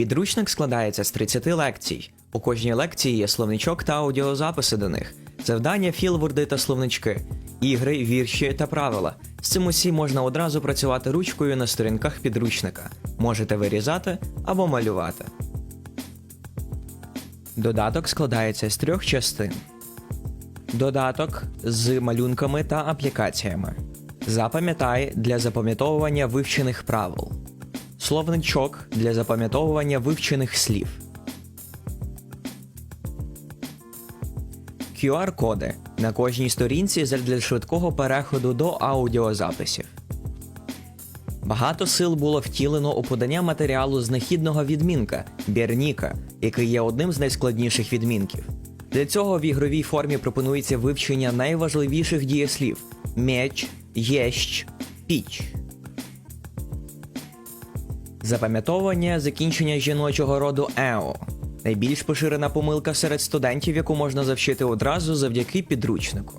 Підручник складається з 30 лекцій. У кожній лекції є словничок та аудіозаписи до них, завдання, філворди та словнички, ігри, вірші та правила. З цим усім можна одразу працювати ручкою на сторінках підручника. Можете вирізати або малювати. Додаток складається з трьох частин. Додаток з малюнками та аплікаціями. Запам'ятай для запам'ятовування вивчених правил. Словничок для запам'ятовування вивчених слів. QR-коди на кожній сторінці для швидкого переходу до аудіозаписів. Багато сил було втілено у подання матеріалу знахідного відмінка Берніка, який є одним з найскладніших відмінків. Для цього в ігровій формі пропонується вивчення найважливіших дієслів меч, єщ, піч. Запам'ятовування закінчення жіночого роду ео. Найбільш поширена помилка серед студентів, яку можна завчити одразу завдяки підручнику.